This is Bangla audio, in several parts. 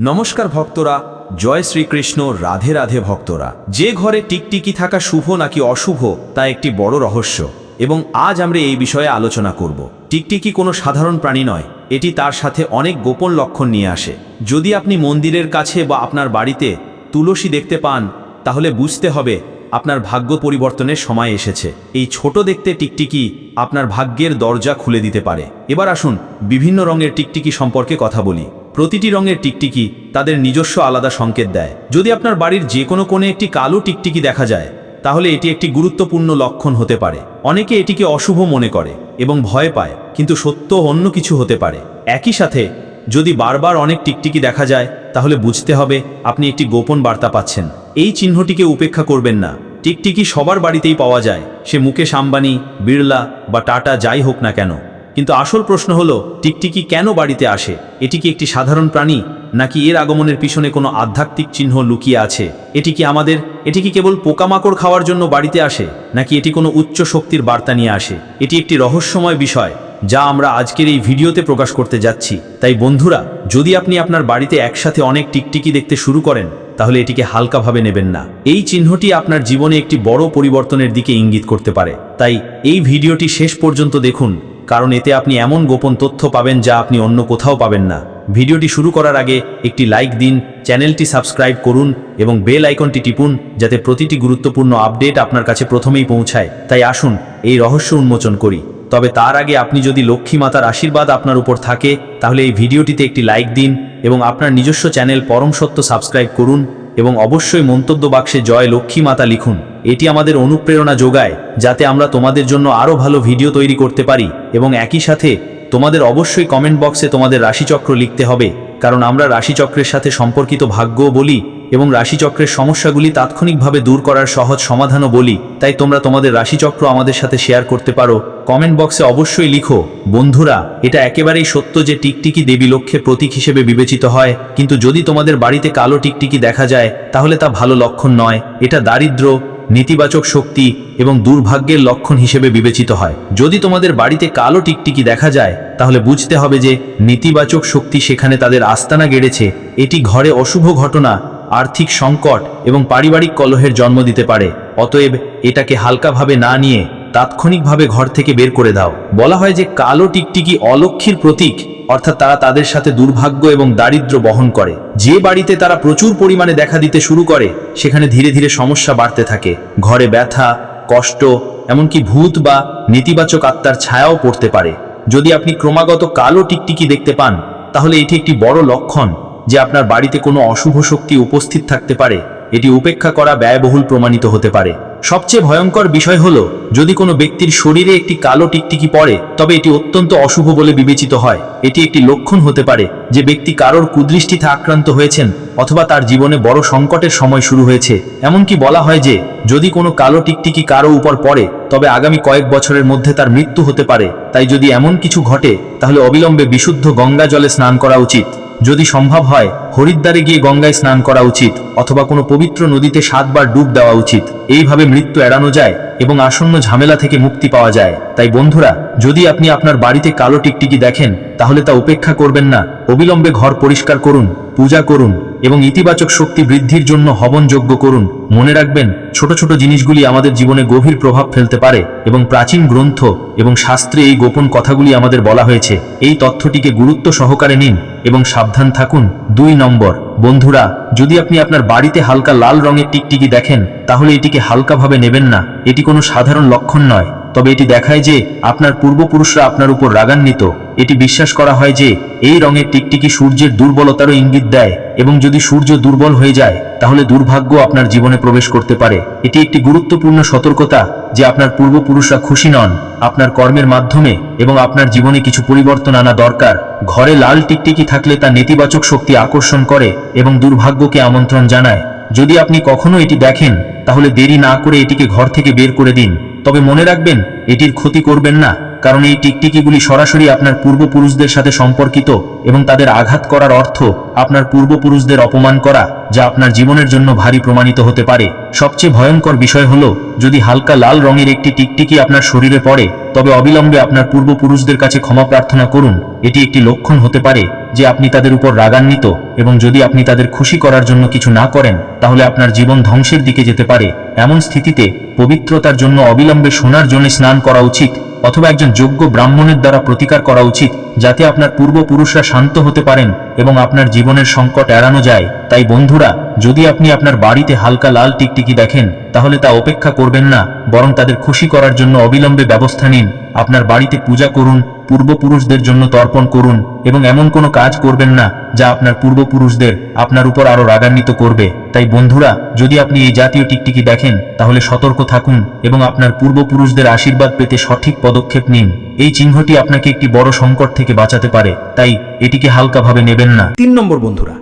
নমস্কার ভক্তরা, জয় শ্রীকৃষ্ণ, রাধে রাধে ভক্তরা। যে ঘরে টিকটিকি থাকা শুভ নাকি অশুভ, তা একটি বড় রহস্য, এবং আজ আমরা এই বিষয়ে আলোচনা করব। টিকটিকি কোনো সাধারণ প্রাণী নয়, এটি তার সাথে অনেক গোপন লক্ষণ নিয়ে আসে। যদি আপনি মন্দিরের কাছে বা আপনার বাড়িতে তুলসী দেখতে পান, তাহলে বুঝতে হবে আপনার ভাগ্য পরিবর্তনের সময় এসেছে। এই ছোট দেখতে টিকটিকি আপনার ভাগ্যের দরজা খুলে দিতে পারে। এবার আসুন বিভিন্ন রঙের টিকটিকি সম্পর্কে কথা বলি। প্রতিটি রঙের টিকটিকি তাদের নিজস্ব আলাদা সংকেত দেয়। যদি আপনার বাড়ির যে কোনো কোণে একটি কালো টিকটিকি দেখা যায়, তাহলে এটি একটি গুরুত্বপূর্ণ লক্ষণ হতে পারে। অনেকে এটিকে অশুভ মনে করে এবং ভয় পায়, কিন্তু সত্য অন্য কিছু হতে পারে। একই সাথে, যদি বারবার অনেক টিকটিকি দেখা যায়, তাহলে বুঝতে হবে আপনি একটি গোপন বার্তা পাচ্ছেন। এই চিহ্নটিকে উপেক্ষা করবেন না। টিকটিকি সবার বাড়িতেই পাওয়া যায়। সে মুকেশ আম্বানি, বিড়লা বা টাটা যাই হোক না কেন। কিন্তু আসল প্রশ্ন হলো, টিকটিকি কেন বাড়িতে আসে? এটি কি একটি সাধারণ প্রাণী? নাকি এর আগমনের পিছনে কোনো আধ্যাত্মিক চিহ্ন লুকিয়ে আছে? এটি কি আমাদের, এটি কি কেবল পোকামাকড় খাওয়ার জন্য বাড়িতে আসে? নাকি এটি কোনো উচ্চ শক্তির বার্তা নিয়ে আসে? এটি একটি রহস্যময় বিষয়, যা আমরা আজকের এই ভিডিওতে প্রকাশ করতে যাচ্ছি। তাই বন্ধুরা, যদি আপনি আপনার বাড়িতে একসাথে অনেক টিকটিকি দেখতে শুরু করেন, তাহলে এটিকে হালকাভাবে নেবেন না। এই চিহ্নটি আপনার জীবনে একটি বড় পরিবর্তনের দিকে ইঙ্গিত করতে পারে। তাই এই ভিডিওটি শেষ পর্যন্ত দেখুন কারণ এতে আপনি এমন গোপন তথ্য পাবেন যা আপনি অন্য কোথাও পাবেন না। ভিডিওটি শুরু করার আগে একটি লাইক দিন, চ্যানেলটি সাবস্ক্রাইব করুন এবং বেল আইকনটি টিপুন যাতে প্রতিটি গুরুত্বপূর্ণ আপডেট আপনার কাছে প্রথমেই পৌঁছায়। তাই আসুন, এই রহস্য উন্মোচন করি। তবে তার আগে আপনি যদি লক্ষ্মী মাতার আশীর্বাদ আপনার উপর থাকে, তাহলে এই ভিডিওটিতে একটি লাইক দিন এবং আপনার নিজস্ব চ্যানেল পরম সত্য সাবস্ক্রাইব করুন এবং অবশ্যই মন্তব্য বাক্সে জয় লক্ষ্মী মাতা লিখুন। এটি আমাদের অনুপ্রেরণা যোগায়, যাতে আমরা তোমাদের জন্য আরও ভালো ভিডিও তৈরি করতে পারি এবং একই সাথে তোমাদের অবশ্যই কমেন্ট বক্সে তোমাদের রাশিচক্র লিখতে হবে, কারণ আমরা রাশিচক্রের সাথে সম্পর্কিত ভাগ্যও বলি এবং রাশিচক্রের সমস্যাগুলি তাৎক্ষণিকভাবে দূর করার সহজ সমাধানও বলি, তাই তোমরা তোমাদের রাশিচক্র আমাদের সাথে শেয়ার করতে পারো। কমেন্ট বক্সে অবশ্যই লিখো, বন্ধুরা, এটা একেবারেই সত্য যে টিকটিকি দেবী লক্ষ্যের প্রতীক হিসেবে বিবেচিত হয়, কিন্তু যদি তোমাদের বাড়িতে কালো টিকটিকি দেখা যায়, তাহলে তা ভালো লক্ষণ নয়। এটা দারিদ্র নেতিবাচক শক্তি এবং দুর্ভাগ্যের লক্ষণ হিসেবে বিবেচিত হয়। যদি তোমাদের বাড়িতে কালো টিকটিকি দেখা যায়, তাহলে বুঝতে হবে যে নেতিবাচক শক্তি সেখানে তাদের আস্তানা গেড়েছে। এটি ঘরে অশুভ ঘটনা, আর্থিক সংকট এবং পারিবারিক কলহের জন্ম দিতে পারে। অতএব এটাকে হালকাভাবে না নিয়ে তাৎক্ষণিকভাবে ঘর থেকে বের করে দাও। বলা হয় যে কালো টিকটিকি অলক্ষীর প্রতীক, অর্থাৎ তারা তাদের সাথে দুর্ভাগ্য এবং দারিদ্র বহন করে। যে বাড়িতে তারা প্রচুর পরিমাণে দেখা দিতে শুরু করে, সেখানে ধীরে ধীরে সমস্যা বাড়তে থাকে। ঘরে ব্যথা, কষ্ট, এমনকি ভূত বা নেতিবাচক আত্মার ছায়াও পড়তে পারে। যদি আপনি ক্রমাগত কালো টিকটিকি দেখতে পান, তাহলে এটি একটি বড় লক্ষণ যে আপনার বাড়িতে কোনো অশুভ শক্তি উপস্থিত থাকতে পারে। এটি উপেক্ষা করা ব্যয়বহুল প্রমাণিত হতে পারে। সবচেয়ে ভয়ঙ্কর বিষয় হল, যদি কোনো ব্যক্তির শরীরে একটি কালো টিকটিকি পড়ে, তবে এটি অত্যন্ত অশুভ বলে বিবেচিত হয়। এটি একটি লক্ষণ হতে পারে যে ব্যক্তি কারোর কুদৃষ্টিতে আক্রান্ত হয়েছেন অথবা তার জীবনে বড় সংকটের সময় শুরু হয়েছে। এমনকি বলা হয় যে, যদি কোনো কালো টিকটিকি কারও উপর পড়ে, তবে আগামী কয়েক বছরের মধ্যে তার মৃত্যু হতে পারে। তাই যদি এমন কিছু ঘটে, তাহলে অবিলম্বে বিশুদ্ধ গঙ্গা জলে স্নান করা উচিত। যদি সম্ভব হয়, হরিদ্বারে গিয়ে গঙ্গায় স্নান করা উচিত, অথবা কোনো পবিত্র নদীতে সাতবার ডুব দেওয়া উচিত। এইভাবে মৃত্যু এড়ানো যায় এবং আসন্ন ঝামেলা থেকে মুক্তি পাওয়া যায়। তাই বন্ধুরা, যদি আপনি আপনার বাড়িতে কালো টিকটিকি দেখেন, তাহলে তা উপেক্ষা করবেন না। অবিলম্বে ঘর পরিষ্কার করুন। পূজা করুন এবং ইতিবাচক শক্তি বৃদ্ধির জন্য হবন যজ্ঞ করুন। মনে রাখবেন, ছোট ছোট জিনিসগুলি আমাদের জীবনে গভীর প্রভাব ফেলতে পারে এবং প্রাচীন গ্রন্থ এবং শাস্ত্রে এই গোপন কথাগুলি আমাদের বলা হয়েছে। এই তথ্যটিকে গুরুত্ব সহকারে নিন এবং সাবধান থাকুন। দুই নম্বর, বন্ধুরা, যদি আপনি আপনার বাড়িতে হালকা লাল রঙের টিকটিকি দেখেন, তাহলে এটিকে হালকাভাবে নেবেন না। এটি কোনো সাধারণ লক্ষণ নয়। তবে এটি দেখায় যে আপনার পূর্বপুরুষরা আপনার উপর রাগান্বিত। এটি বিশ্বাস করা হয় যে এই রঙের টিকটিকি সূর্যের দুর্বলতারও ইঙ্গিত দেয় এবং যদি সূর্য দুর্বল হয়ে যায়, তাহলে দুর্ভাগ্য আপনার জীবনে প্রবেশ করতে পারে। এটি একটি গুরুত্বপূর্ণ সতর্কতা যে আপনার পূর্বপুরুষরা খুশি নন, আপনার কর্মের মাধ্যমে এবং আপনার জীবনে কিছু পরিবর্তন আনা দরকার। ঘরে লাল টিকটিকি থাকলে তা নেতিবাচক শক্তি আকর্ষণ করে এবং দুর্ভাগ্যকে আমন্ত্রণ জানায়। যদি আপনি কখনো এটি দেখেন, তাহলে দেরি না করে এটিকে ঘর থেকে বের করে দিন। তবে মনে রাখবেন এটির ক্ষতি করবেন না। কারণ এই টিকটিকিগুলি সরাসরি আপনার পূর্বপুরুষদের সাথে সম্পর্কিত এবং তাদের আঘাত করার অর্থ আপনার পূর্বপুরুষদের অপমান করা, যা আপনার জীবনের জন্য ভারী প্রমাণিত হতে পারে। সবচেয়ে ভয়ঙ্কর বিষয় হল, যদি হালকা লাল রঙের একটি টিকটিকি আপনার শরীরে পড়ে, তবে অবিলম্বে আপনার পূর্বপুরুষদের কাছে ক্ষমা প্রার্থনা করুন। এটি একটি লক্ষণ হতে পারে যে আপনি তাদের উপর রাগান্বিত এবং যদি আপনি তাদের খুশি করার জন্য কিছু না করেন, তাহলে আপনার জীবন ধ্বংসের দিকে যেতে পারে। এমন স্থিতিতে পবিত্রতার জন্য অবিলম্বে সোনার জলে স্নান করা উচিত। অথবা একজন যোগ্য ব্রাহ্মণের দ্বারা প্রতিকার করা উচিত যাতে আপনার পূর্বপুরুষরা শান্ত হতে পারেন। এবং আপনার জীবনের সংকট এড়ানো যায়। তাই বন্ধুরা, যদি আপনি আপনার বাড়িতে হালকা লাল টিকটিকি দেখেন, তাহলে তা অপেক্ষা করবেন না, বরং তাদের খুশি করার জন্য অবিলম্বে ব্যবস্থা নিন। আপনার বাড়িতে পূজা করুন, পূর্বপুরুষদের জন্য তর্পণ করুন, এবং এমন কোনো কাজ করবেন না, যা আপনার পূর্বপুরুষদের আপনার উপর আরও রাগান্বিত করবে। তাই বন্ধুরা, যদি আপনি এই জাতীয় টিকটিকি দেখেন, তাহলে সতর্ক থাকুন, এবং আপনার পূর্বপুরুষদের আশীর্বাদ পেতে সঠিক পদক্ষেপ নিন। এই চিহ্নটি আপনাকে একটি বড় সংকট থেকে বাঁচাতে পারে। তাই এটিকে হালকাভাবে নেবেন না। তিন নম্বর বন্ধুরা,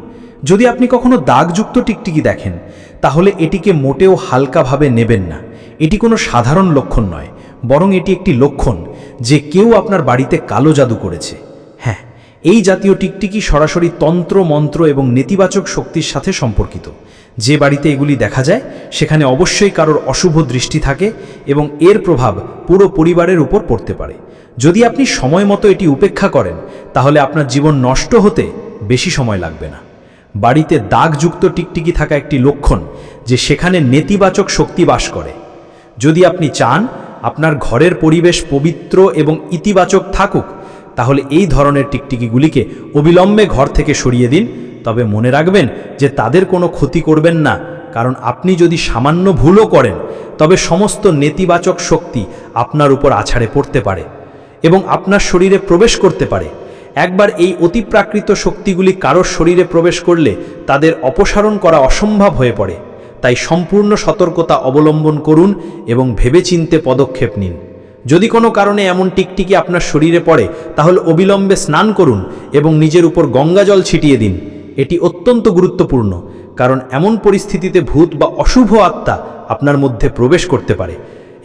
যদি আপনি কখনো দাগযুক্ত টিকটিকি দেখেন, তাহলে এটিকে মোটেও হালকাভাবে নেবেন না। এটি কোনো সাধারণ লক্ষণ নয়, বরং এটি একটি লক্ষণ যে কেউ আপনার বাড়িতে কালো জাদু করেছে। হ্যাঁ এই জাতীয় টিকটিকি সরাসরি তন্ত্র, মন্ত্র এবং নেতিবাচক শক্তির সাথে সম্পর্কিত। যে বাড়িতে এগুলি দেখা যায়, সেখানে অবশ্যই কারোর অশুভ দৃষ্টি থাকে এবং এর প্রভাব পুরো পরিবারের উপর পড়তে পারে। যদি আপনি সময় মতো এটি উপেক্ষা করেন, তাহলে আপনার জীবন নষ্ট হতে বেশি সময় লাগবে না। বাড়িতে দাগযুক্ত টিকটিকি থাকা একটি লক্ষণ যে সেখানে নেতিবাচক শক্তি বাস করে। যদি আপনি চান আপনার ঘরের পরিবেশ পবিত্র এবং ইতিবাচক থাকুক, তাহলে এই ধরনের টিকটিকিগুলিকে অবিলম্বে ঘর থেকে সরিয়ে দিন। তবে মনে রাখবেন যে তাদের কোনো ক্ষতি করবেন না, কারণ আপনি যদি সামান্য ভুলও করেন, তবে সমস্ত নেতিবাচক শক্তি আপনার উপর আছাড়ে পড়তে পারে। এবং আপনার শরীরে প্রবেশ করতে পারে। একবার এই অতিপ্রাকৃত শক্তিগুলি কারোর শরীরে প্রবেশ করলে তাদের অপসারণ করা অসম্ভব হয়ে পড়ে। তাই সম্পূর্ণ সতর্কতা অবলম্বন করুন এবং ভেবেচিন্তে পদক্ষেপ নিন। যদি কোনো কারণে এমন টিকটিকি আপনার শরীরে পড়ে, তাহলে অবিলম্বে স্নান করুন এবং নিজের উপর গঙ্গাজল ছিটিয়ে দিন। এটি অত্যন্ত গুরুত্বপূর্ণ, কারণ এমন পরিস্থিতিতে ভূত বা অশুভ আত্মা আপনার মধ্যে প্রবেশ করতে পারে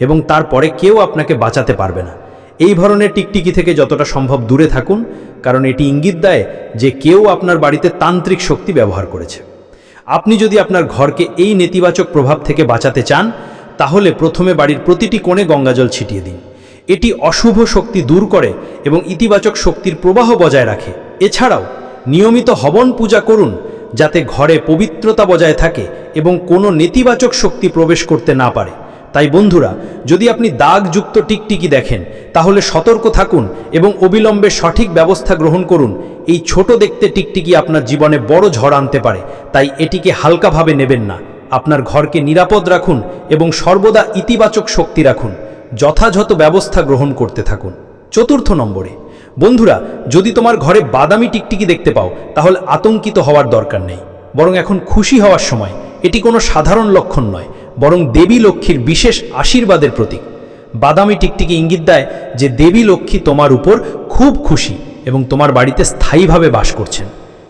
এবং তারপরে কেউ আপনাকে বাঁচাতে পারবে না। এই ধরনের টিকটিকি থেকে যতটা সম্ভব দূরে থাকুন, কারণ এটি ইঙ্গিত দেয় যে কেউ আপনার বাড়িতে তান্ত্রিক শক্তি ব্যবহার করেছে। আপনি যদি আপনার ঘরকে এই নেতিবাচক প্রভাব থেকে বাঁচাতে চান, তাহলে প্রথমে বাড়ির প্রতিটি কোণে গঙ্গাজল ছিটিয়ে দিন। এটি অশুভ শক্তি দূর করে এবং ইতিবাচক শক্তির প্রবাহ বজায় রাখে। এছাড়াও, নিয়মিত হবন পূজা করুন, যাতে ঘরে পবিত্রতা বজায় থাকে এবং কোনো নেতিবাচক শক্তি প্রবেশ করতে না পারে। তাই বন্ধুরা, যদি আপনি দাগযুক্ত টিকটিকি দেখেন, তাহলে সতর্ক থাকুন এবং অবিলম্বে সঠিক ব্যবস্থা গ্রহণ করুন। এই ছোট দেখতে টিকটিকি আপনার জীবনে বড় ঝড় আনতে পারে, তাই এটিকে হালকাভাবে নেবেন না। আপনার ঘরকে নিরাপদ রাখুন এবং সর্বদা ইতিবাচক শক্তি রাখুন। যথাযথ ব্যবস্থা গ্রহণ করতে থাকুন। চতুর্থ নম্বরে, বন্ধুরা, যদি তোমার ঘরে বাদামি টিকটিকি দেখতে পাও, তাহলে আতঙ্কিত হওয়ার দরকার নেই। বরং এখন খুশি হওয়ার সময়। এটি কোনো সাধারণ লক্ষণ নয়। বরং দেবী লক্ষ্মীর বিশেষ আশীর্বাদের প্রতীক। বাদামি টিকটিকি ইঙ্গিত দেয় যে দেবী লক্ষ্মী তোমার উপর খুব খুশি এবং তোমার বাড়িতে স্থায়ীভাবে বাস করছেন।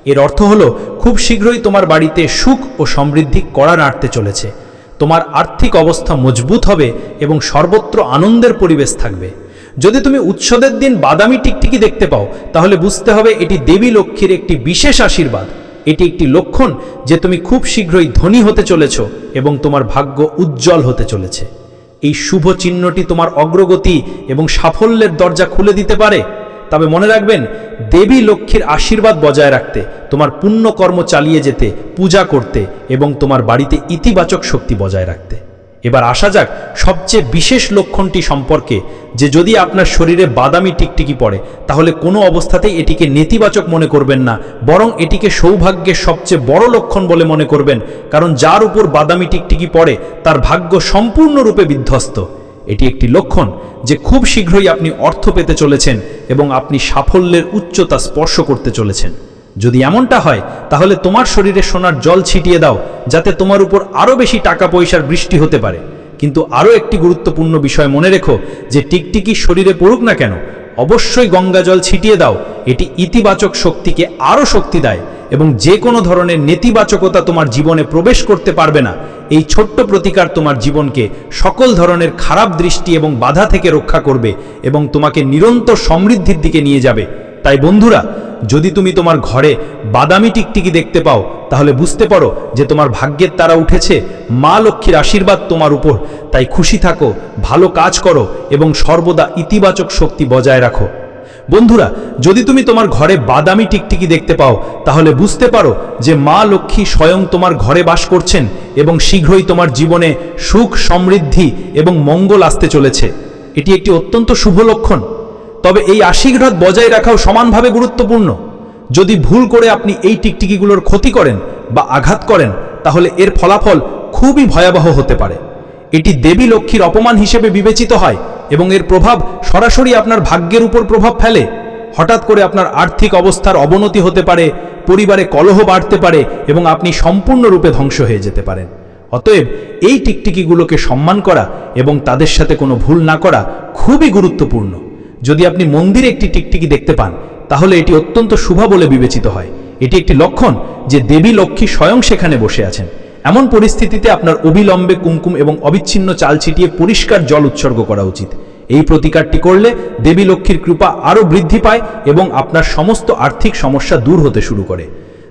এর অর্থ হলো, খুব শীঘ্রই তোমার বাড়িতে সুখ ও সমৃদ্ধি করা নাড়তে চলেছে। তোমার আর্থিক অবস্থা মজবুত হবে এবং সর্বত্র আনন্দের পরিবেশ থাকবে। যদি তুমি উৎসবের দিন বাদামি টিকটিকি দেখতে পাও, তাহলে বুঝতে হবে এটি দেবী লক্ষ্মীর একটি বিশেষ আশীর্বাদ। এটি একটি লক্ষণ যে তুমি খুব শীঘ্রই ধনী হতে চলেছ এবং তোমার ভাগ্য উজ্জ্বল হতে চলেছে। এই শুভ চিহ্নটি তোমার অগ্রগতি এবং সাফল্যের দরজা খুলে দিতে পারে। তবে মনে রাখবেন, দেবী লক্ষ্মীর আশীর্বাদ বজায় রাখতে, তোমার পুণ্যকর্ম চালিয়ে যেতে, পূজা করতে এবং তোমার বাড়িতে ইতিবাচক শক্তি বজায় রাখতে। এবার আসা যাক সবচেয়ে বিশেষ লক্ষণটি সম্পর্কে, যে যদি আপনার শরীরে বাদামি টিকটিকি পড়ে, তাহলে কোনো অবস্থাতেই এটিকে নেতিবাচক মনে করবেন না, বরং এটিকে সৌভাগ্যের সবচেয়ে বড় লক্ষণ বলে মনে করবেন, কারণ যার উপর বাদামি টিকটিকি পড়ে, তার ভাগ্য সম্পূর্ণরূপে বিধ্বস্ত। এটি একটি লক্ষণ যে খুব শীঘ্রই আপনি অর্থ পেতে চলেছেন এবং আপনি সাফল্যের উচ্চতা স্পর্শ করতে চলেছেন। যদি এমনটা হয়, তাহলে তোমার শরীরে সোনার জল ছিটিয়ে দাও, যাতে তোমার উপর আরও বেশি টাকা পয়সার বৃষ্টি হতে পারে। কিন্তু আরও একটি গুরুত্বপূর্ণ বিষয় মনে রেখো, যে টিকটিকি শরীরে পড়ুক না কেন, অবশ্যই গঙ্গা জল ছিটিয়ে দাও, এটি ইতিবাচক শক্তিকে আরও শক্তি দেয়, এবং যে কোনো ধরনের নেতিবাচকতা তোমার জীবনে প্রবেশ করতে পারবে না। এই ছোট্ট প্রতিকার তোমার জীবনকে সকল ধরনের খারাপ দৃষ্টি এবং বাধা থেকে রক্ষা করবে, এবং তোমাকে নিরন্তর সমৃদ্ধির দিকে নিয়ে যাবে। তাই বন্ধুরা, যদি তুমি তোমার ঘরে বাদামি টিকটিকি দেখতে পাও, তাহলে বুঝতে পারো যে তোমার ভাগ্যের তারা উঠেছে, মা লক্ষ্মীর আশীর্বাদ তোমার উপর। তাই খুশি থাকো, ভালো কাজ করো এবং সর্বদা ইতিবাচক শক্তি বজায় রাখো। বন্ধুরা, যদি তুমি তোমার ঘরে বাদামি টিকটিকি দেখতে পাও, তাহলে বুঝতে পারো যে মা লক্ষ্মী স্বয়ং তোমার ঘরে বাস করছেন এবং শীঘ্রই তোমার জীবনে সুখ সমৃদ্ধি এবং মঙ্গল আসতে চলেছে। এটি একটি অত্যন্ত শুভ লক্ষণ। তবে এই আশীর্বাদ বজায় রাখাও সমানভাবে গুরুত্বপূর্ণ। যদি ভুল করে আপনি এই টিকটিকিগুলোর ক্ষতি করেন বা আঘাত করেন, তাহলে এর ফলাফল খুবই ভয়াবহ হতে পারে। এটি দেবী লক্ষ্মীর অপমান হিসেবে বিবেচিত হয় এবং এর প্রভাব সরাসরি আপনার ভাগ্যের উপর প্রভাব ফেলে। হঠাৎ করে আপনার আর্থিক অবস্থার অবনতি হতে পারে, পরিবারে কলহ বাড়তে পারে এবং আপনি সম্পূর্ণরূপে ধ্বংস হয়ে যেতে পারেন। অতএব এই টিকটিকিগুলোকে সম্মান করা এবং তাদের সাথে কোনো ভুল না করা খুবই গুরুত্বপূর্ণ। যদি আপনি মন্দিরে একটি টিকটিকি দেখতে পান, তাহলে এটি অত্যন্ত শুভ বলে বিবেচিত হয়। এটি একটি লক্ষণ যে দেবী লক্ষ্মী স্বয়ং সেখানে বসে আছেন। এমন পরিস্থিতিতে আপনার অবিলম্বে কুমকুম এবং অবিচ্ছিন্ন চাল ছিটিয়ে পরিষ্কার জল উৎসর্গ করা উচিত। এই প্রতিকারটি করলে দেবী লক্ষ্মীর কৃপা আরও বৃদ্ধি পায় এবং আপনার সমস্ত আর্থিক সমস্যা দূর হতে শুরু করে।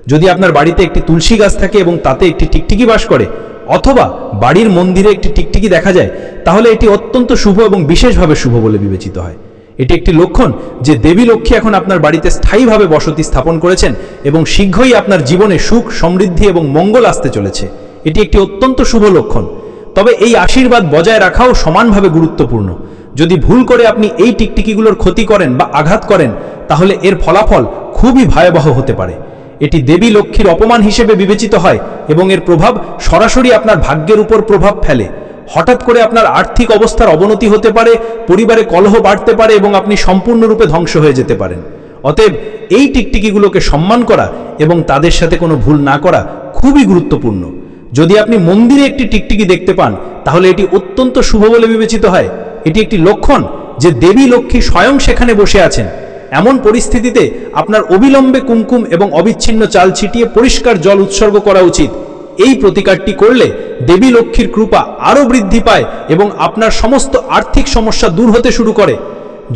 যদি আপনার বাড়িতে একটি তুলসী গাছ থাকে এবং তাতে একটি টিকটিকি বাস করে, অথবা বাড়ির মন্দিরে একটি টিকটিকি দেখা যায়, তাহলে এটি অত্যন্ত শুভ এবং বিশেষভাবে শুভ বলে বিবেচিত হয়। এটি একটি লক্ষণ যে দেবী লক্ষ্মী এখন আপনার বাড়িতে স্থায়ীভাবে বসতি স্থাপন করেছেন এবং শীঘ্রই আপনার জীবনে সুখ, সমৃদ্ধি এবং মঙ্গল আসতে চলেছে। এটি একটি অত্যন্ত শুভ লক্ষণ। তবে এই আশীর্বাদ বজায় রাখাও সমানভাবে গুরুত্বপূর্ণ। যদি ভুল করে আপনি এই টিকটিকিগুলোর ক্ষতি করেন বা আঘাত করেন, তাহলে এর ফলাফল খুবই ভয়াবহ হতে পারে। এটি দেবী লক্ষ্মীর অপমান হিসেবে বিবেচিত হয় এবং এর প্রভাব সরাসরি আপনার ভাগ্যের উপর প্রভাব ফেলে। হঠাৎ করে আপনার আর্থিক অবস্থার অবনতি হতে পারে, পরিবারে কলহ বাড়তে পারে এবং আপনি সম্পূর্ণরূপে ধ্বংস হয়ে যেতে পারেন। অতএব এই টিকটিকিগুলোকে সম্মান করা এবং তাদের সাথে কোনো ভুল না করা খুবই গুরুত্বপূর্ণ। যদি আপনি মন্দিরে একটি টিকটিকি দেখতে পান, তাহলে এটি অত্যন্ত শুভ বলে বিবেচিত হয়। এটি একটি লক্ষণ যে দেবী লক্ষ্মী স্বয়ং সেখানে বসে আছেন। এমন পরিস্থিতিতে আপনার অবিলম্বে কুমকুম এবং অবিচ্ছিন্ন চাল ছিটিয়ে পরিষ্কার জল উৎসর্গ করা উচিত। এই প্রতিকারটি করলে দেবী লক্ষ্মীর কৃপা আরও বৃদ্ধি পায় এবং আপনার সমস্ত আর্থিক সমস্যা দূর হতে শুরু করে।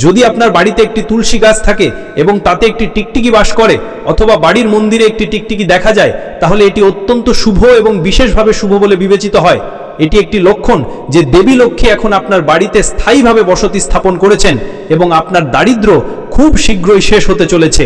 যদি আপনার বাড়িতে একটি তুলসী গাছ থাকে এবং তাতে একটি টিকটিকি বাস করে অথবা বাড়ির মন্দিরে একটি টিকটিকি দেখা যায়, তাহলে এটি অত্যন্ত শুভ এবং বিশেষভাবে শুভ বলে বিবেচিত হয়। এটি একটি লক্ষণ যে দেবী লক্ষ্মী এখন আপনার বাড়িতে স্থায়ীভাবে বসতি স্থাপন করেছেন এবং আপনার দারিদ্র খুব শীঘ্রই শেষ হতে চলেছে।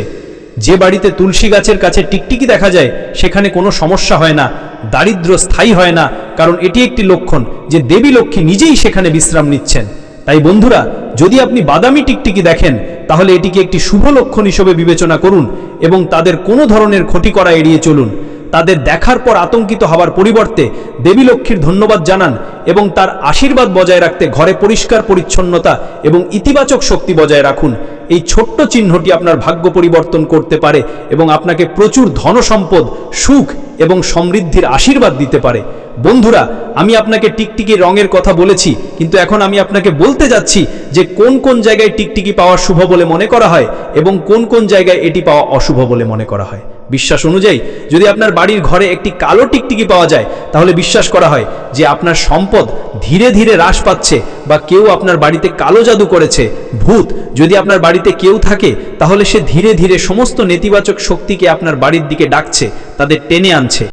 যে বাড়িতে তুলসী গাছের কাছে টিকটিকি দেখা যায়, সেখানে কোনো সমস্যা হয় না দারিদ্র স্থায়ী হয় না, কারণ এটি একটি লক্ষণ যে দেবী লক্ষ্মী নিজেই সেখানে বিশ্রাম নিচ্ছেন। তাই বন্ধুরা, যদি আপনি বাদামি টিকটিকি দেখেন, তাহলে এটিকে একটি শুভ লক্ষণ হিসেবে বিবেচনা করুন এবং তাদের কোনো ধরনের ক্ষতি করা এড়িয়ে চলুন। তাদের দেখার পর আতঙ্কিত হওয়ার পরিবর্তে দেবী লক্ষ্মীর ধন্যবাদ জানান এবং তার আশীর্বাদ বজায় রাখতে ঘরে পরিষ্কার পরিচ্ছন্নতা এবং ইতিবাচক শক্তি বজায় রাখুন। এই ছোট্ট চিহ্নটি আপনার ভাগ্য পরিবর্তন করতে পারে এবং আপনাকে প্রচুর ধনসম্পদ, সুখ এবং সমৃদ্ধির আশীর্বাদ দিতে পারে। বন্ধুরা, আমি আপনাকে টিকটিকি রঙের কথা বলেছি, কিন্তু এখন আমি আপনাকে বলতে যাচ্ছি যে কোন কোন জায়গায় টিকটিকি পাওয়া শুভ বলে মনে করা হয় এবং কোন কোন জায়গায় এটি পাওয়া অশুভ বলে মনে করা হয়। বিশ্বাস অনুযায়ী যদি আপনার বাড়ির ঘরে একটি কালো টিকটিকি পাওয়া যায়, তাহলে বিশ্বাস করা হয় যে আপনার সম্পদ ধীরে ধীরে হ্রাস পাচ্ছে বা কেউ আপনার বাড়িতে কালো জাদু করেছে। ভূত, যদি আপনার বাড়িতে কেউ থাকে, তাহলে সে ধীরে ধীরে সমস্ত নেতিবাচক শক্তিকে আপনার বাড়ির দিকে ডাকছে, তাদের টেনে আনছে।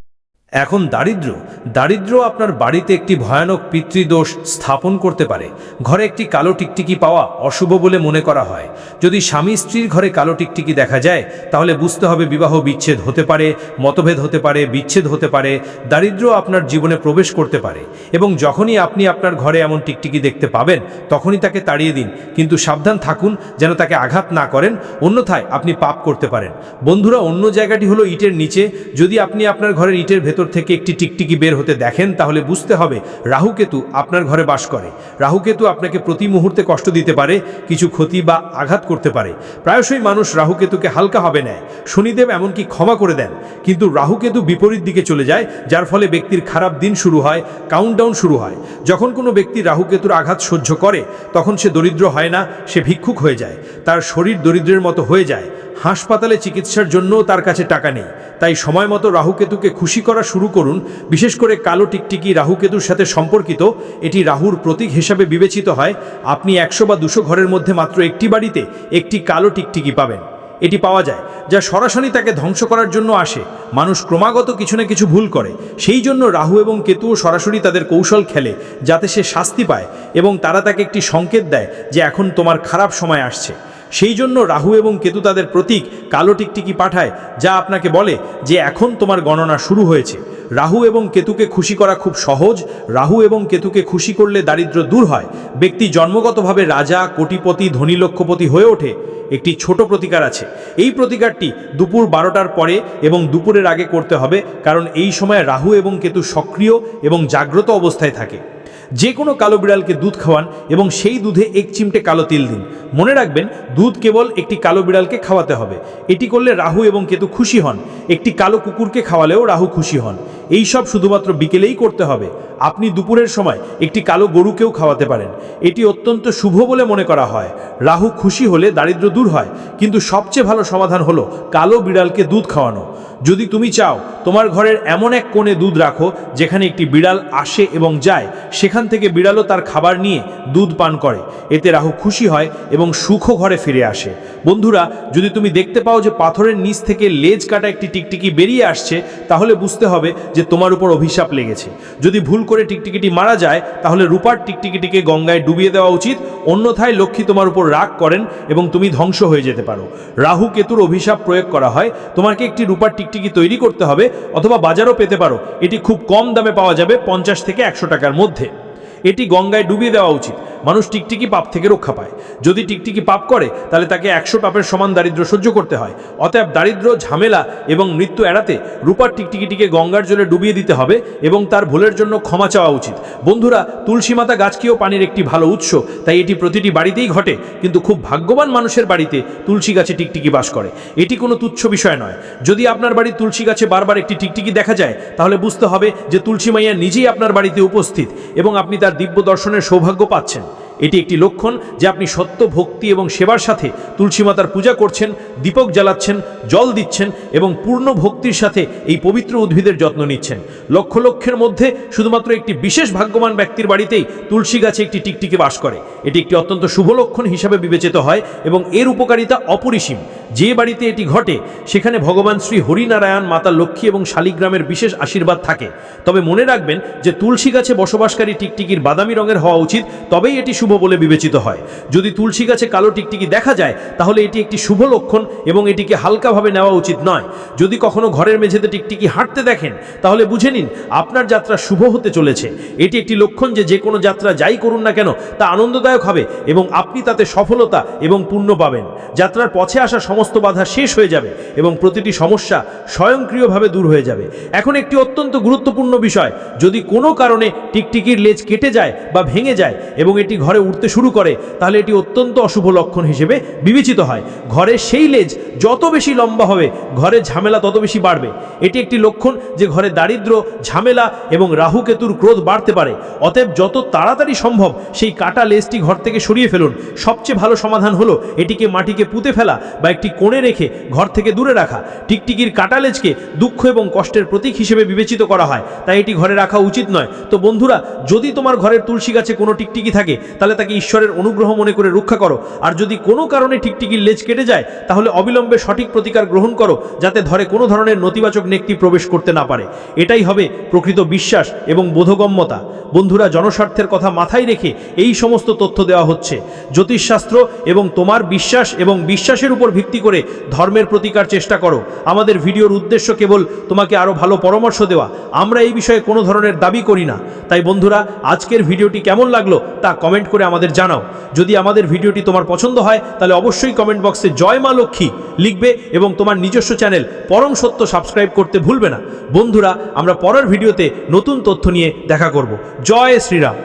এখন দারিদ্র দারিদ্র আপনার বাড়িতে একটি ভয়ানক পিতৃদোষ স্থাপন করতে পারে। ঘরে একটি কালো টিকটিকি পাওয়া অশুভ বলে মনে করা হয়। যদি স্বামী স্ত্রীর ঘরে কালো টিকটিকি দেখা যায়, তাহলে বুঝতে হবে বিবাহ বিচ্ছেদ হতে পারে, মতভেদ হতে পারে, বিচ্ছেদ হতে পারে। দারিদ্র আপনার জীবনে প্রবেশ করতে পারে। এবং যখনই আপনি আপনার ঘরে এমন টিকটিকি দেখতে পাবেন, তখনই তাকে তাড়িয়ে দিন। কিন্তু সাবধান থাকুন যেন তাকে আঘাত না করেন, অন্যথায় আপনি পাপ করতে পারেন। বন্ধুরা, অন্য জায়গাটি হলো ইটের নিচে। যদি আপনি আপনার ঘরের ইটের ভেতর থেকে একটি টিকটিকি বের হতে দেখেন, তাহলে বুঝতে হবে রাহুকেতু আপনার ঘরে বাস করে। রাহুকেতু আপনাকে প্রতি মুহূর্তে কষ্ট দিতে পারে, কিছু ক্ষতি বা আঘাত করতে পারে। প্রায়শই মানুষ রাহুকেতুকে হালকা হবে নেয়। শনিদেব এমনকি ক্ষমা করে দেন। কিন্তু রাহুকেতু বিপরীত দিকে চলে যায়, যার ফলে ব্যক্তির খারাপ দিন শুরু হয় কাউন্টডাউন শুরু হয়। যখন কোনো ব্যক্তি রাহুকেতুর আঘাত সহ্য করে, তখন সে দরিদ্র হয় না, সে ভিক্ষুক হয়ে যায়। তার শরীর দরিদ্রের মতো হয়ে যায়। হাসপাতালে চিকিৎসার জন্যও তার কাছে টাকা নেই। তাই সময় মতো রাহুকেতুকে খুশি করা শুরু করুন। বিশেষ করে কালো টিকটিকি রাহুকেতুর সাথে সম্পর্কিত, এটি রাহুর প্রতীক হিসাবে বিবেচিত হয়। আপনি একশো বা দুশো ঘরের মধ্যে মাত্র একটি বাড়িতে একটি কালো টিকটিকি পাবেন। এটি পাওয়া যায়, যা সরাসরি তাকে ধ্বংস করার জন্য আসে। মানুষ ক্রমাগত কিছু না কিছু ভুল করে। সেই জন্য রাহু এবং কেতুও সরাসরি তাদের কৌশল খেলে, যাতে সে শাস্তি পায় এবং তারা তাকে একটি সংকেত দেয় যে এখন তোমার খারাপ সময় আসছে। সেই জন্য রাহু এবং কেতু তাদের প্রতীক কালো টিকটিকি পাঠায়, যা আপনাকে বলে যে এখন তোমার গণনা শুরু হয়েছে। রাহু এবং কেতুকে খুশি করা খুব সহজ। রাহু এবং কেতুকে খুশি করলে দারিদ্র্য দূর হয়। ব্যক্তি জন্মগতভাবে রাজা, কোটিপতি, ধনী, লক্ষপতি হয়ে ওঠে। একটি ছোট প্রতিকার আছে। এই প্রতিকারটি দুপুর বারোটার পরে এবং দুপুরের আগে করতে হবে, কারণ এই সময় রাহু এবং কেতু সক্রিয় এবং জাগ্রত অবস্থায় থাকে। যে কোনো কালো বিড়ালকে দুধ খাওয়ান এবং সেই দুধে এক চিমটে কালো তিল দিন। মনে রাখবেন, দুধ কেবল একটি কালো বিড়ালকে খাওয়াতে হবে। এটি করলে রাহু এবং কেতু খুশি হন। একটি কালো কুকুরকে খাওয়ালেও রাহু খুশি হন। এই সব শুধুমাত্র বিকেলেই করতে হবে। আপনি দুপুরের সময় একটি কালো গরুকেও খাওয়াতে পারেন। এটি অত্যন্ত শুভ বলে মনে করা হয়। রাহু খুশি হলে দারিদ্র্য দূর হয়। কিন্তু সবচেয়ে ভালো সমাধান হলো কালো বিড়ালকে দুধ খাওয়ানো। যদি তুমি চাও তোমার ঘরের এমন এক কোণে দুধ রাখো, যেখানে একটি বিড়াল আসে এবং যায়, সেখান থেকে বিড়ালও তার খাবার নিয়ে দুধ পান করে। এতে রাহু খুশি হয় এবং সুখও ঘরে ফিরে আসে। বন্ধুরা, যদি তুমি দেখতে পাও যে পাথরের নিচ থেকে লেজ কাটা একটি টিকটিকি বেরিয়ে আসছে, তাহলে বুঝতে হবে যে তোমার উপর অভিশাপ লেগেছে। যদি ভুল করে টিকটিকিটি মারা যায়, তাহলে রূপার টিকটিকিটিকে গঙ্গায় ডুবিয়ে দেওয়া উচিত, অন্যথায় লক্ষ্মী তোমার উপর রাগ করেন এবং তুমি ধ্বংস হয়ে যেতে পারো। রাহু কেতুর অভিশাপ প্রয়োগ করা হয়। তোমাকে একটি রূপার টিকটিকি তৈরি করতে হবে অথবা বাজারও পেতে পারো। এটি খুব কম দামে পাওয়া যাবে পঞ্চাশ থেকে একশো টাকার মধ্যে। এটি গঙ্গায় ডুবিয়ে দেওয়া উচিত। মানুষ টিকটিকি পাপ থেকে রক্ষা পায়। যদি টিকটিকি পাপ করে, তাহলে তাকে একশো পাপের সমান দারিদ্র্য সহ্য করতে হয়। অতএব দারিদ্র্য, ঝামেলা এবং মৃত্যু এড়াতে রূপার টিকটিকিটিকে গঙ্গার জলে ডুবিয়ে দিতে হবে এবং তার ভুলের জন্য ক্ষমা চাওয়া উচিত। বন্ধুরা, তুলসী মাতা গাছকেও পানির একটি ভালো উৎস, তাই এটি প্রতিটি বাড়িতেই ঘটে। কিন্তু খুব ভাগ্যবান মানুষের বাড়িতে তুলসী গাছে টিকটিকি বাস করে। এটি কোনো তুচ্ছ বিষয় নয়। যদি আপনার বাড়ির তুলসী গাছে বারবার একটি টিকটিকি দেখা যায়, তাহলে বুঝতে হবে যে তুলসী মাইয়া নিজেই আপনার বাড়িতে উপস্থিত এবং আপনি তার দিব্য দর্শনের সৌভাগ্য পাচ্ছেন। এটি একটি লক্ষণ যে আপনি সত্য, ভক্তি এবং সেবার সাথে তুলসী মাতার পূজা করছেন, দীপক জ্বালাচ্ছেন, জল দিচ্ছেন এবং পূর্ণ ভক্তির সাথে এই পবিত্র উদ্ভিদের যত্ন নিচ্ছেন। লক্ষ লক্ষের মধ্যে শুধুমাত্র একটি বিশেষ ভাগ্যবান ব্যক্তির বাড়িতেই তুলসী গাছে একটি টিকটিকি বাস করে। এটি একটি অত্যন্ত শুভ লক্ষণ হিসাবে বিবেচিত হয় এবং এর উপকারিতা অপরিসীম। যে বাড়িতে এটি ঘটে, সেখানে ভগবান শ্রী হরিনারায়ণ, মাতা লক্ষ্মী এবং শালিগ্রামের বিশেষ আশীর্বাদ থাকে। তবে মনে রাখবেন যে তুলসী গাছে বসবাসকারী টিকটিকির বাদামি রঙের হওয়া উচিত, তবেই এটি শুভ বলে বিবেচিত হয়। যদি তুলসী গাছে কালো টিকটিকি দেখা যায়, তাহলে এটি একটি শুভ লক্ষণ এবং এটিকে হালকাভাবে নেওয়া উচিত নয়। যদি কখনো ঘরের মেঝেতে টিকটিকি হাঁটতে দেখেন, তাহলে বুঝে নিন আপনার যাত্রা শুভ হতে চলেছে। এটি একটি লক্ষণ যে যে কোনো যাত্রা যাই করুন না কেন, তা আনন্দদায়ক হবে এবং আপনি তাতে সফলতা এবং পুণ্য পাবেন। যাত্রার পথে আসা সমস্ত বাধা শেষ হয়ে যাবে এবং প্রতিটি সমস্যা স্বয়ংক্রিয়ভাবে দূর হয়ে যাবে। এখন একটি অত্যন্ত গুরুত্বপূর্ণ বিষয়, যদি কোনো কারণে টিকটিকির লেজ কেটে যায় বা ভেঙে যায় এবং এটি ঘরে উঠতে শুরু করে, তাহলে এটি অত্যন্ত অশুভ লক্ষণ হিসেবে বিবেচিত হয়। ঘরে সেই লেজ যত বেশি লম্বা হবে, ঘরে ঝামেলা তত বেশি বাড়বে। এটি একটি লক্ষণ যে ঘরে দারিদ্র, ঝামেলা এবং রাহু কেতুর ক্রোধ বাড়তে পারে। অতএব যত তাড়াতাড়ি সম্ভব সেই কাটা লেজটি ঘর থেকে সরিয়ে ফেলুন। সবচেয়ে ভালো সমাধান হলো এটিকে মাটিকে পুঁতে ফেলা বা একটি কোণে রেখে ঘর থেকে দূরে রাখা। টিকটিকির কাটালেজকে দুঃখ এবং কষ্টের প্রতীক হিসেবে বিবেচিত করা হয়। তাই এটি ঘরে রাখা উচিত নয়। তো বন্ধুরা, যদি তোমার ঘরের তুলসী গাছে কোনো টিকটিকি থাকে, তাহলে তাকে ঈশ্বরের অনুগ্রহ মনে করে রক্ষা করো। আর যদি কোনো কারণে টিকটিকির লেজ কেটে যায়, তাহলে অবিলম্বে সঠিক প্রতিকার গ্রহণ করো, যাতে ধরে কোনো ধরনের নতিবাচক নেকটি প্রবেশ করতে না পারে। এটাই হবে প্রকৃত বিশ্বাস এবং বোধগম্যতা। বন্ধুরা, জনস্বার্থের কথা মাথায় রেখে এই সমস্ত তথ্য দেওয়া হচ্ছে। জ্যোতিষশাস্ত্র এবং তোমার বিশ্বাস এবং বিশ্বাসের উপর ভিত্তি করে ধর্মের প্রতিকার চেষ্টা করো। আমাদের ভিডিওর উদ্দেশ্য কেবল তোমাকে আরও ভালো পরামর্শ দেওয়া। আমরা এই বিষয়ে কোনো ধরনের দাবি করি না। তাই বন্ধুরা, আজকের ভিডিওটি কেমন লাগল তা কমেন্ট করে আমাদের জানাও। যদি আমাদের ভিডিওটি তোমার পছন্দ হয়, তাহলে অবশ্যই কমেন্ট বক্সে জয় মা লক্ষ্মী লিখবে এবং তোমার নিজস্ব চ্যানেল পরম সত্য সাবস্ক্রাইব করতে ভুলবে না। বন্ধুরা, আমরা পরের ভিডিওতে নতুন তথ্য নিয়ে দেখা করব। জয় শ্রীরাম।